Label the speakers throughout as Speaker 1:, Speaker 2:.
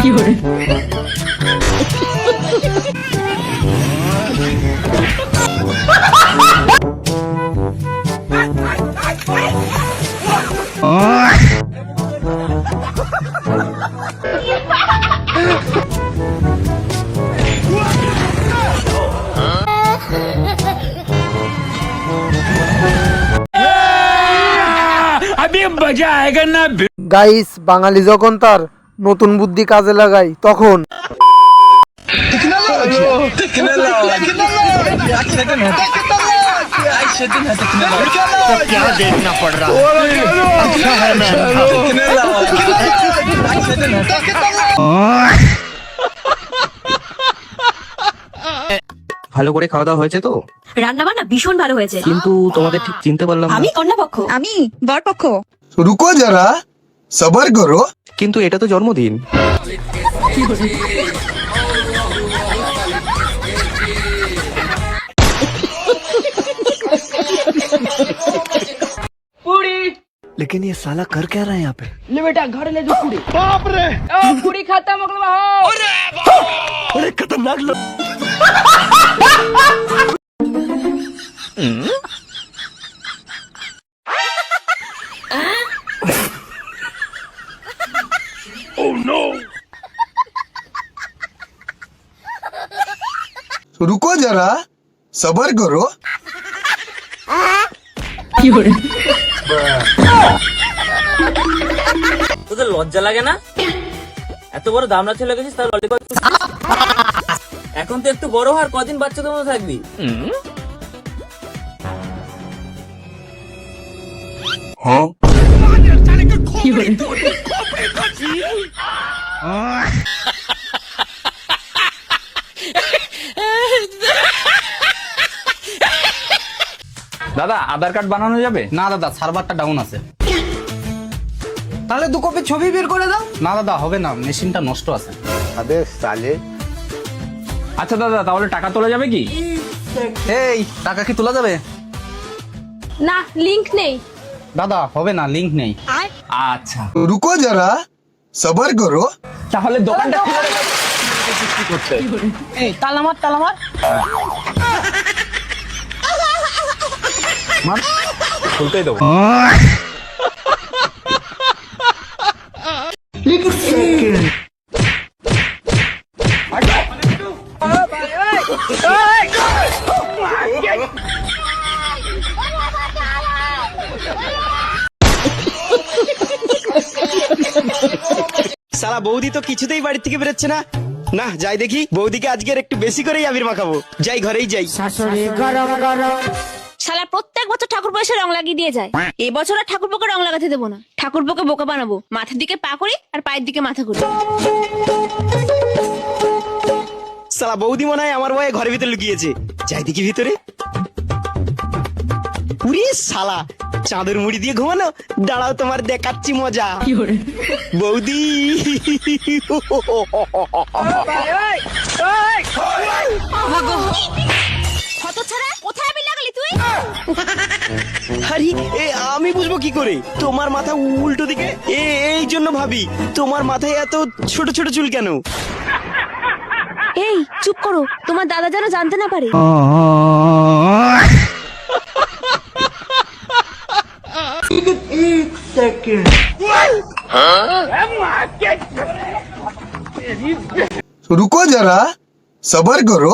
Speaker 1: কি গাইস বাঙালি যখন তার নতুন বুদ্ধি কাজে লাগায় তখন
Speaker 2: ভালো করে খাওয়া দাওয়া হয়েছে তো?
Speaker 3: রান্না বান্না ভীষণ ভালো হয়েছে।
Speaker 2: কিন্তু তোমাদের ঠিক চিনতে পারলাম না।
Speaker 3: আমি কন্যাপক্ষ।
Speaker 4: আমি বরপক্ষ।
Speaker 5: रुको जरा सबर करो
Speaker 2: কিন্তু এটা তো জন্মদিন
Speaker 1: लेकिन ये साला कर क्या रहा है यहाँ पे
Speaker 5: रुको जरा सबर करो
Speaker 6: তোদের লজ্জা লাগে না এত বড় দামড়া ছেলে গেছিস তার ললিপপ এখন তো একটু বড় হওয়ার কদিন বাচ্চাদের মতো থাকবি
Speaker 7: দাদা আধার কার্ড বানানো যাবে?
Speaker 8: না দাদা সার্ভারটা ডাউন আছে।
Speaker 1: তাহলে দু কপি ছবি বের করে দাও।
Speaker 8: না দাদা হবে না মেশিনটা নষ্ট আছে। সালে।
Speaker 7: আচ্ছা দাদা তাহলে টাকা তোলা যাবে কি?
Speaker 8: এই টাকা কি তোলা যাবে?
Speaker 3: না লিংক নেই।
Speaker 8: দাদা হবে না লিংক নেই।
Speaker 7: আচ্ছা।
Speaker 5: রুকো যারা সবার করো।
Speaker 7: তাহলে দোকানটা খুলে করতে
Speaker 3: এই তালামার তালামার।
Speaker 7: খুলতেই দেবো।
Speaker 9: সালা বৌদি তো কিছুতেই বাড়ি থেকে বেরোচ্ছে না। না যাই দেখি। বৌদিকে আজকের একটু বেশি করেই আবির মাখাবো। যাই ঘরেই যাই।
Speaker 3: শালা প্রত্যেক বছর ঠাকুর পয়সা রং লাগিয়ে দিয়ে যায়। এই বছর আর ঠাকুরপোকে রং লাগাতে দেবো না। ঠাকুরপোকে বোকা বানাবো। মাথার দিকে পা করি আর পায়ের দিকে মাথা করি।
Speaker 9: সালা বৌদি মনে হয় আমার বয়ে ঘরের ভিতরে লুকিয়েছে। যাই দেখি ভিতরে। উরে সালা চাঁদের মুড়ি দিয়ে ঘুমানো। দাঁড়াও তোমার দেখাচ্ছি মজা। বৌদি। আরে এ আমি বুঝবো কি করে তোমার মাথা উল্টো দিকে এ এই জন্য ভাবি তোমার মাথায় এত ছোট ছোট চুল কেন
Speaker 3: এই চুপ করো তোমার দাদা যেন জানতে না পারে
Speaker 5: रुको जरा सबर करो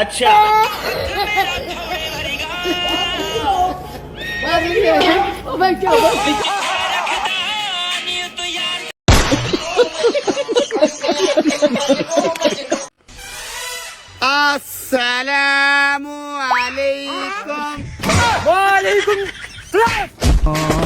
Speaker 10: अच्छा Assalamu alaikum. Wa alaikum salam. Ah.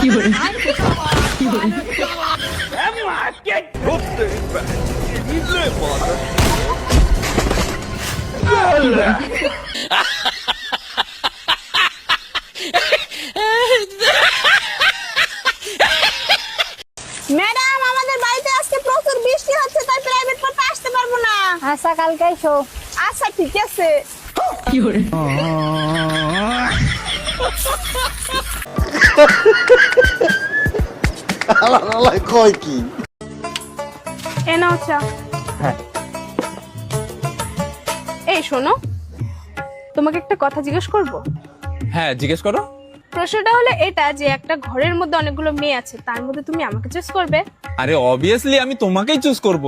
Speaker 10: কি বলে?
Speaker 11: আচ্ছা কালকে এসো
Speaker 10: আচ্ছা ঠিক আছে।
Speaker 12: কয় কি?
Speaker 10: এ নাও চা। এই শোনো তোমাকে একটা কথা জিজ্ঞেস করব?
Speaker 7: হ্যাঁ জিজ্ঞেস করো।
Speaker 10: প্রশ্নটা হলো এটা যে একটা ঘরের মধ্যে অনেকগুলো মেয়ে আছে তার মধ্যে তুমি আমাকে চুজ করবে?
Speaker 7: আরে অবভিয়াসলি আমি তোমাকেই চুজ করব।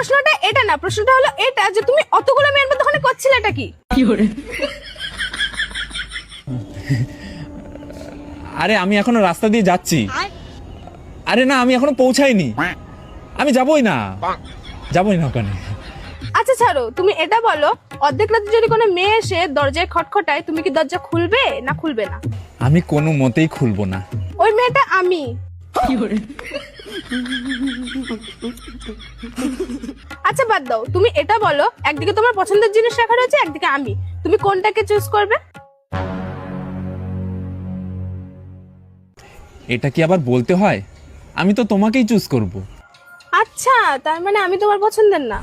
Speaker 10: প্রশ্নটা এটা না প্রশ্নটা হলো এটা যে তুমি অতগুলো মেয়ের মধ্যে ওখানে করছিলে এটা কি
Speaker 7: আরে আমি এখনও রাস্তা দিয়ে যাচ্ছি। আরে না আমি এখনও পৌঁছাইনি। আমি যাবই না। যাবই না ওখানে।
Speaker 10: আচ্ছা ছাড়ো তুমি এটা বলো অর্ধেক রাতে যদি কোনো মেয়ে এসে দরজায় খটখটায় তুমি কি দরজা খুলবে না খুলবে না?
Speaker 7: আমি কোনো মতেই খুলবো না।
Speaker 10: ওই মেয়েটা আমি। আচ্ছা বাদ দাও। তুমি এটা বলো একদিকে তোমার পছন্দের জিনিস রাখা রয়েছে একদিকে আমি। তুমি কোনটাকে চুজ করবে?
Speaker 7: এটা কি আবার বলতে হয়? আমি তো তোমাকেই চুজ করব।
Speaker 10: আচ্ছা তার মানে আমি তোমার পছন্দের না।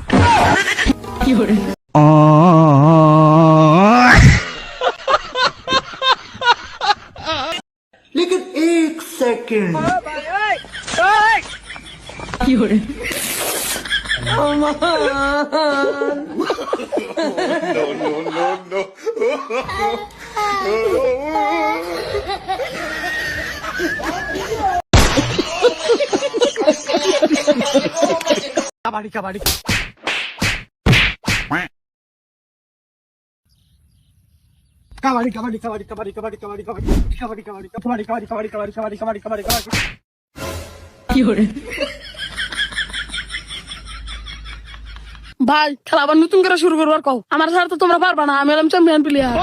Speaker 11: ভাই খেলা আবার নতুন করে শুরু করবার কও। আমার সাথে তো তোমরা পারবা না আমি হলাম চ্যাম্পিয়ন প্লেয়ার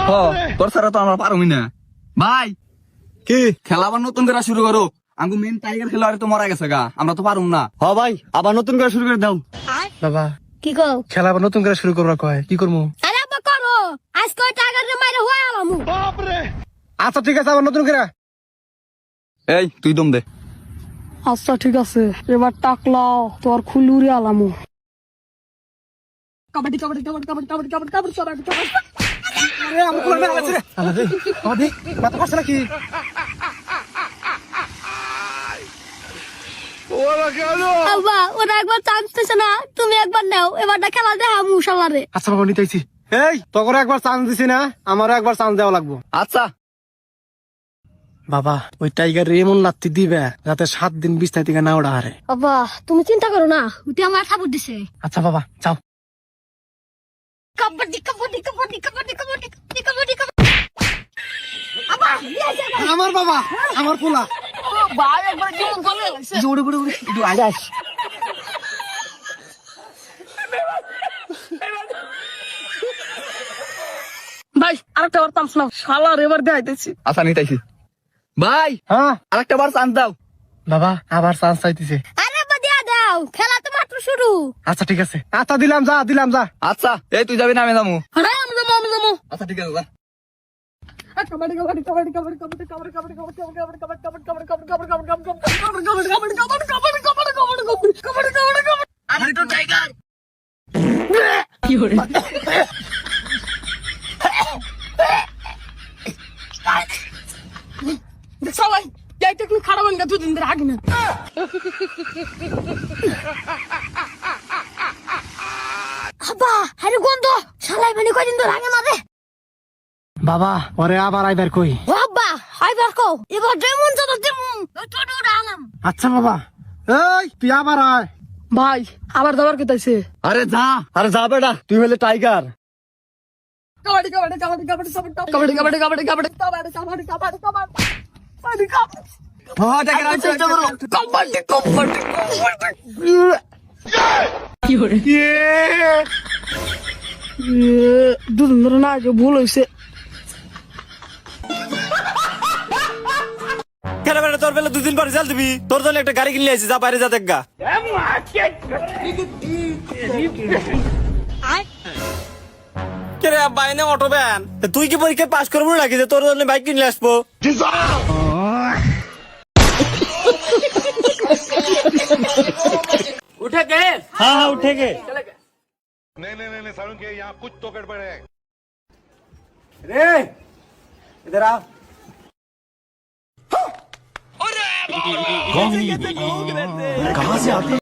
Speaker 1: তোর সারা তো আমরা পারবি না। ভাই কি? খেলা আবার নতুন করে শুরু করো। আঙ্গু মেন টাইগার খেলোয়াড় তো মারা গেছে গা আমরা তো পারুম না।
Speaker 9: হ ভাই আবার নতুন করে শুরু করে দাও।
Speaker 12: বাবা।
Speaker 11: কি কও?
Speaker 12: খেলা আবার নতুন করে শুরু করবা কয় কি করব
Speaker 11: আরে আব্বা করো। আজকে ওই টাকার মাইরে হয়ে আলামু।
Speaker 12: আচ্ছা ঠিক আছে আবার নতুন করে।
Speaker 1: এই তুই দম দে।
Speaker 11: আচ্ছা ঠিক আছে। এবার টাকলাও তোর খুলুরি আলামু। কাবাডি কাবাডি কাবাডি কাবাডি কাবাডি কাবাডি কাবাডি কাবাডি। কাবাডি
Speaker 12: আমাদের মাথা পারছে নাকি? যাতে সাত দিন বিস্তারিত না হারে
Speaker 11: বাবা তুমি চিন্তা করো না উঠে আমার ঠাকুর দিছে।
Speaker 12: আচ্ছা বাবা যাও।
Speaker 11: কাবাডি
Speaker 12: আমার বাবা আমার পোলা। একটু আগে আস
Speaker 11: ভাই আরেকটা বার চান্স নাও। শালার এবার দেখাইতেছি
Speaker 1: আচ্ছা নিতাইছি ভাই
Speaker 12: হ্যাঁ?
Speaker 1: আরেকটা বার চান্স দাও।
Speaker 12: বাবা আবার চান্স চাইতেছে।
Speaker 11: আরে আব্বা দিয়া দাও। খেলা তো মাত্র শুরু।
Speaker 12: আচ্ছা ঠিক আছে। আচ্ছা দিলাম যা দিলাম যা।
Speaker 1: আচ্ছা এই তুই যাবি না আমি যাব।
Speaker 11: আরে আমি যাব আমি যাব।
Speaker 1: আচ্ছা ঠিক আছে যা।
Speaker 11: আমি তো টাইগার কি সবাই যাইতে একটু খারাপ হয়ে দুদিন ধরে আগে না আব্বা আরে গন্ধ রাঙে না রে
Speaker 13: বাবা ওরে আবার আইবার কই?
Speaker 11: বাবা আইবার কো এবার যেমন যাবে তেমন।
Speaker 13: আচ্ছা বাবা। এই তুই আবার আয়।
Speaker 11: ভাই আবার দাবার কেতাইছে
Speaker 14: আরে যা আরে যা বেটা তুই হলে টাইগার।
Speaker 11: কাবাডি কাবাডি কাবাডি কাবাডি কাবাডি কাবাডি কাবাডি কাবাডি। কাবাডি ভুল হয়েছে
Speaker 15: খেলা বেলা তোর বেলা দুদিন পরে জাল দিবি তোর জন্য একটা গাড়ি কিনে আছি যা বাইরে যা
Speaker 9: দেখগা
Speaker 15: कुछ तो गड़बड़ है रे इधर आ कहाँ से आते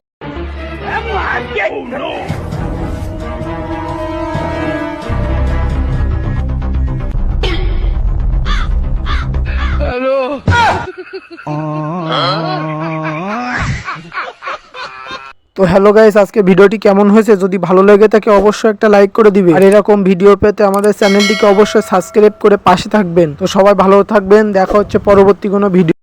Speaker 13: তো হ্যালো গাইস আজকে ভিডিওটি কেমন হয়েছে যদি ভালো লেগে থাকে অবশ্যই একটা লাইক করে দিবে আর এরকম ভিডিও পেতে আমাদের চ্যানেলটিকে অবশ্যই সাবস্ক্রাইব করে পাশে থাকবেন তো সবাই ভালো থাকবেন দেখা হচ্ছে পরবর্তী কোনো ভিডিও